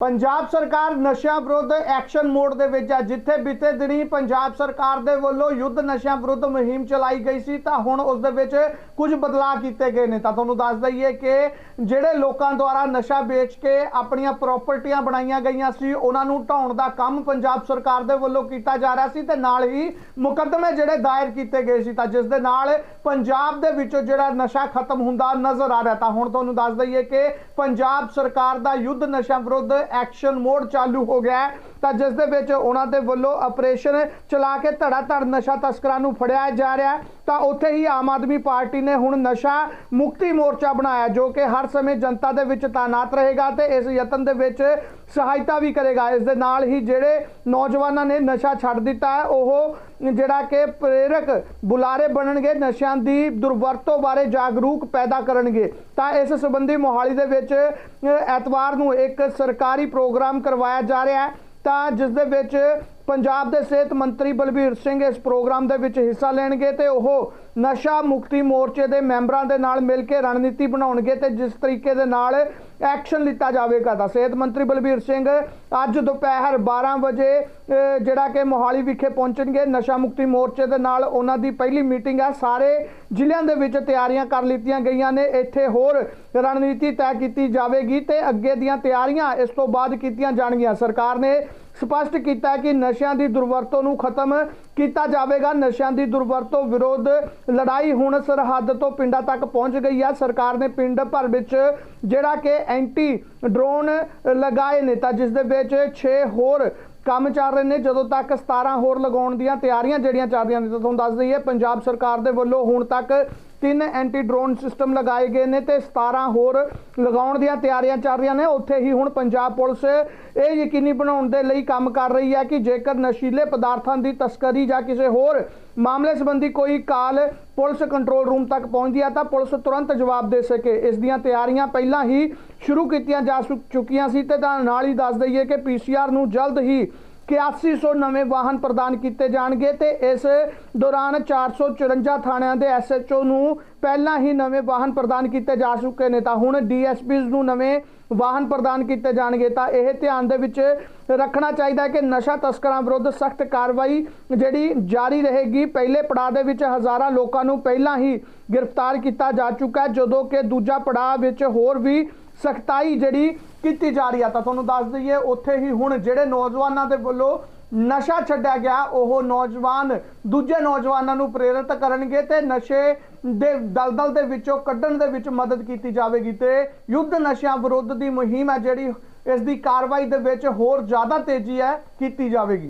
ਪੰਜਾਬ ਸਰਕਾਰ ਨਸ਼ਿਆਂ ਵਿਰੁੱਧ ਐਕਸ਼ਨ ਮੋਡ ਦੇ ਵਿੱਚ ਹੈ ਜਿੱਥੇ ਬੀਤੇ ਦਿਨੀ ਪੰਜਾਬ ਸਰਕਾਰ ਦੇ ਵੱਲੋਂ ਯੁੱਧ ਨਸ਼ਿਆਂ ਵਿਰੁੱਧ ਮੁਹਿੰਮ ਚਲਾਈ ਗਈ ਸੀ, ਤਾਂ ਹੁਣ ਉਸ ਦੇ ਵਿੱਚ ਕੁਝ ਬਦਲਾਅ ਕੀਤੇ ਗਏ ਨੇ। ਤਾਂ ਤੁਹਾਨੂੰ ਦੱਸ ਦਈਏ ਕਿ ਜਿਹੜੇ ਲੋਕਾਂ ਦੁਆਰਾ ਨਸ਼ਾ ਵੇਚ ਕੇ ਆਪਣੀਆਂ ਪ੍ਰਾਪਰਟੀਆਂ ਬਣਾਈਆਂ ਗਈਆਂ ਸੀ, ਉਹਨਾਂ ਨੂੰ ਢਾਉਣ ਦਾ ਕੰਮ ਪੰਜਾਬ ਸਰਕਾਰ ਦੇ ਵੱਲੋਂ ਕੀਤਾ ਜਾ ਰਿਹਾ ਸੀ ਤੇ ਨਾਲ ਹੀ ਮੁਕੱਦਮੇ ਜਿਹੜੇ ਦਾਇਰ ਕੀਤੇ ਗਏ ਸੀ, ਤਾਂ ਜਿਸ ਦੇ ਨਾਲ ਪੰਜਾਬ ਦੇ ਵਿੱਚੋਂ ਜਿਹੜਾ ਨਸ਼ਾ ਖਤਮ ਹੁੰਦਾ ਨਜ਼ਰ ਆ ਰਿਹਾ। ਤਾਂ ਹੁਣ ਤੁਹਾਨੂੰ ਦੱਸ ਦਈਏ ਕਿ ਪੰਜਾਬ ਸਰਕਾਰ ਦਾ ਯੁੱਧ ਨਸ਼ਾ ਵਿਰੁੱਧ ਐਕਸ਼ਨ ਮੋਡ ਚਾਲੂ ਹੋ ਗਿਆ ਹੈ। ਤਾਂ ਜਿਸ ਦੇ ਵਿੱਚ ਉਹਨਾਂ ਦੇ ਵੱਲੋਂ ਆਪਰੇਸ਼ਨ ਚਲਾ ਕੇ ਧੜਾ ਧੜ ਨਸ਼ਾ ਤਸਕਰਾਂ ਨੂੰ ਫੜਿਆ ਜਾ ਰਿਹਾ ਹੈ। ਤਾਂ ਉੱਥੇ ਹੀ ਆਮ ਆਦਮੀ ਪਾਰਟੀ ਨੇ ਹੁਣ ਨਸ਼ਾ ਮੁਕਤੀ ਮੋਰਚਾ ਬਣਾਇਆ, ਜੋ ਕਿ ਹਰ ਸਮੇਂ ਜਨਤਾ ਦੇ ਵਿੱਚ ਤਾਇਨਾਤ ਰਹੇਗਾ ਤੇ ਇਸ ਯਤਨ ਦੇ ਵਿੱਚ ਸਹਾਇਤਾ ਵੀ ਕਰੇਗਾ। ਇਸ ਦੇ ਨਾਲ ਹੀ ਜਿਹੜੇ ਨੌਜਵਾਨਾਂ ਨੇ ਨਸ਼ਾ ਛੱਡ ਦਿੱਤਾ ਹੈ ਉਹ ਜਿਹੜਾ ਕਿ ਪ੍ਰੇਰਕ ਬੁਲਾਰੇ ਬਣਨਗੇ, ਨਸ਼ਿਆਂ ਦੀ ਦੁਰਵਰਤੋਂ ਬਾਰੇ ਜਾਗਰੂਕ ਪੈਦਾ ਕਰਨਗੇ। ਤਾਂ ਇਸ ਸੰਬੰਧੀ ਮੋਹਾਲੀ ਦੇ ਵਿੱਚ ਐਤਵਾਰ ਨੂੰ ਇੱਕ ਸਰਕਾਰੀ ਪ੍ਰੋਗਰਾਮ ਕਰਵਾਇਆ ਜਾ ਰਿਹਾ ਹੈ। ਤਾਂ ਜਿਸ ਦੇ ਵਿੱਚ ਪੰਜਾਬ ਦੇ ਸਿਹਤ ਮੰਤਰੀ ਬਲਬੀਰ ਸਿੰਘ ਇਸ ਪ੍ਰੋਗਰਾਮ ਦੇ ਵਿੱਚ ਹਿੱਸਾ ਲੈਣਗੇ ਤੇ ਉਹ ਨਸ਼ਾ ਮੁਕਤੀ ਮੋਰਚੇ ਦੇ ਮੈਂਬਰਾਂ ਦੇ ਨਾਲ ਮਿਲ ਕੇ ਰਣਨੀਤੀ ਬਣਾਉਣਗੇ ਤੇ ਜਿਸ ਤਰੀਕੇ ਦੇ ਨਾਲ ਐਕਸ਼ਨ ਲਿੱਤਾ ਜਾਵੇਗਾ। ਤਾਂ ਸਿਹਤ ਮੰਤਰੀ ਬਲਬੀਰ ਸਿੰਘ ਅੱਜ ਦੁਪਹਿਰ 12 ਵਜੇ ਜਿਹੜਾ ਕਿ ਮੋਹਾਲੀ ਵਿਖੇ ਪਹੁੰਚਣਗੇ। ਨਸ਼ਾ ਮੁਕਤੀ ਮੋਰਚੇ ਦੇ ਨਾਲ ਉਹਨਾਂ ਦੀ ਪਹਿਲੀ ਮੀਟਿੰਗ ਹੈ। ਸਾਰੇ ਜ਼ਿਲ੍ਹਿਆਂ ਦੇ ਵਿੱਚ ਤਿਆਰੀਆਂ ਕਰ ਲਿੱਤੀਆਂ ਗਈਆਂ ਨੇ। ਇੱਥੇ ਹੋਰ ਰਣਨੀਤੀ ਤੈਅ ਕੀਤੀ ਜਾਵੇਗੀ ਤੇ ਅੱਗੇ ਦੀਆਂ ਤਿਆਰੀਆਂ ਇਸ ਤੋਂ ਬਾਅਦ ਕੀਤੀਆਂ ਜਾਣਗੀਆਂ। ਸਰਕਾਰ ਨੇ ਸਪਸ਼ਟ ਕੀਤਾ ਕਿ ਨਸ਼ਿਆਂ ਦੀ ਦੁਰਵਰਤੋਂ ਨੂੰ ਖਤਮ ਕੀਤਾ ਜਾਵੇਗਾ। ਨਸ਼ਿਆਂ ਦੀ ਦੁਰਵਰਤੋਂ ਵਿਰੋਧ ਲੜਾਈ ਹੁਣ ਸਰਹੱਦ ਤੋਂ ਪਿੰਡਾਂ ਤੱਕ ਪਹੁੰਚ ਗਈ ਹੈ। ਸਰਕਾਰ ਨੇ ਪਿੰਡ ਭਰ ਵਿੱਚ ਜਿਹੜਾ ਕਿ ਐਂਟੀ ਡਰੋਨ ਲਗਾਏ ਨੇ, ਤਾਂ ਜਿਸ ਦੇ ਵਿੱਚ 6 ਹੋਰ ਕੰਮ ਚੱਲ ਰਹੇ ਨੇ। ਜਦੋਂ ਤੱਕ 17 ਹੋਰ ਲਗਾਉਣ ਦੀਆਂ ਤਿਆਰੀਆਂ ਜਿਹੜੀਆਂ ਚੱਲ ਰਹੀਆਂ ਨੇ, ਤਾਂ ਤੁਹਾਨੂੰ ਦੱਸ ਦਈਏ, ਪੰਜਾਬ ਸਰਕਾਰ ਦੇ ਵੱਲੋਂ ਹੁਣ ਤੱਕ ਤਿੰਨ ਐਂਟੀ ਡਰੋਨ ਸਿਸਟਮ ਲਗਾਏ ਗਏ ਨੇ ਤੇ 17 ਹੋਰ ਲਗਾਉਣ ਦੀਆਂ ਤਿਆਰੀਆਂ ਚੱਲ ਰਹੀਆਂ ਨੇ। ਉੱਥੇ ਹੀ ਹੁਣ ਪੰਜਾਬ ਪੁਲਿਸ ਇਹ ਯਕੀਨੀ ਬਣਾਉਣ ਦੇ ਲਈ ਕੰਮ ਕਰ ਰਹੀ ਹੈ ਕਿ ਜੇਕਰ ਨਸ਼ੀਲੇ ਪਦਾਰਥਾਂ ਦੀ ਤਸਕਰੀ ਜਾਂ ਕਿਸੇ ਹੋਰ ਮਾਮਲੇ ਸੰਬੰਧੀ ਕੋਈ ਕਾਲ ਪੁਲਿਸ ਕੰਟਰੋਲ ਰੂਮ ਤੱਕ ਪਹੁੰਚਦੀ ਹੈ ਤਾਂ ਪੁਲਿਸ ਤੁਰੰਤ ਜਵਾਬ ਦੇ ਸਕੇ। ਇਸ ਦੀਆਂ ਤਿਆਰੀਆਂ ਪਹਿਲਾਂ ਹੀ ਸ਼ੁਰੂ ਕੀਤੀਆਂ ਜਾ ਚੁ- ਚੁੱਕੀਆਂ ਸੀ ਤੇ ਨਾਲ ਹੀ ਦੱਸ ਦਈਏ ਕਿ ਪੀਸੀਆਰ ਨੂੰ ਜਲਦ ਹੀ 8100 ਨਵੇਂ ਵਾਹਨ ਪ੍ਰਦਾਨ ਕੀਤੇ ਜਾਣਗੇ ਤੇ ਇਸ ਦੌਰਾਨ 454 ਥਾਣਿਆਂ ਦੇ ਐਸਐਚਓ ਨੂੰ ਪਹਿਲਾਂ ਹੀ ਨਵੇਂ ਵਾਹਨ ਪ੍ਰਦਾਨ ਕੀਤੇ ਜਾ ਚੁੱਕੇ ਨੇ। ਤਾਂ ਹੁਣ ਡੀਐਸਪੀਜ਼ ਨੂੰ ਨਵੇਂ ਵਾਹਨ ਪ੍ਰਦਾਨ ਕੀਤੇ ਜਾਣਗੇ। ਤਾਂ ਇਹ ਧਿਆਨ ਦੇ ਵਿੱਚ ਰੱਖਣਾ ਚਾਹੀਦਾ ਹੈ ਕਿ ਨਸ਼ਾ ਤਸਕਰਾਂ ਵਿਰੁੱਧ ਸਖਤ ਕਾਰਵਾਈ ਜਿਹੜੀ ਜਾਰੀ ਰਹੇਗੀ। ਪਹਿਲੇ ਪੜਾਅ ਦੇ ਵਿੱਚ ਹਜ਼ਾਰਾਂ ਲੋਕਾਂ ਨੂੰ ਪਹਿਲਾਂ ਹੀ ਗ੍ਰਿਫਤਾਰ ਕੀਤਾ ਜਾ ਚੁੱਕਾ ਹੈ, ਜਦੋਂ ਕਿ ਦੂਜਾ ਪੜਾਅ ਵਿੱਚ ਹੋਰ ਵੀ ਸਖਤਾਈ ਜਿਹੜੀ ਕੀਤੀ ਜਾ ਰਹੀ ਆ, ਤਾਂ ਤੁਹਾਨੂੰ ਦੱਸ ਦਈਏ, ਉੱਥੇ ਹੀ ਹੁਣ ਜਿਹੜੇ ਨੌਜਵਾਨਾਂ ਦੇ ਵੱਲੋਂ ਨਸ਼ਾ ਛੱਡਿਆ ਗਿਆ, ਉਹ ਨੌਜਵਾਨ, ਦੂਜੇ ਨੌਜਵਾਨਾਂ ਨੂੰ ਪ੍ਰੇਰਿਤ ਕਰਨਗੇ ਤੇ ਨਸ਼ੇ ਦੇ ਦਲਦਲ ਦੇ ਵਿੱਚੋਂ ਕੱਢਣ ਦੇ ਵਿੱਚ ਮਦਦ ਕੀਤੀ ਜਾਵੇਗੀ ਤੇ ਯੁੱਧ ਨਸ਼ਿਆਂ ਵਿਰੁੱਧ ਦੀ ਮੁਹਿੰਮ ਹੈ ਜਿਹੜੀ, ਇਸ ਦੀ ਕਾਰਵਾਈ ਦੇ ਵਿੱਚ ਹੋਰ ਜ਼ਿਆਦਾ ਤੇਜ਼ੀ ਹੈ, ਕੀਤੀ ਜਾਵੇਗੀ।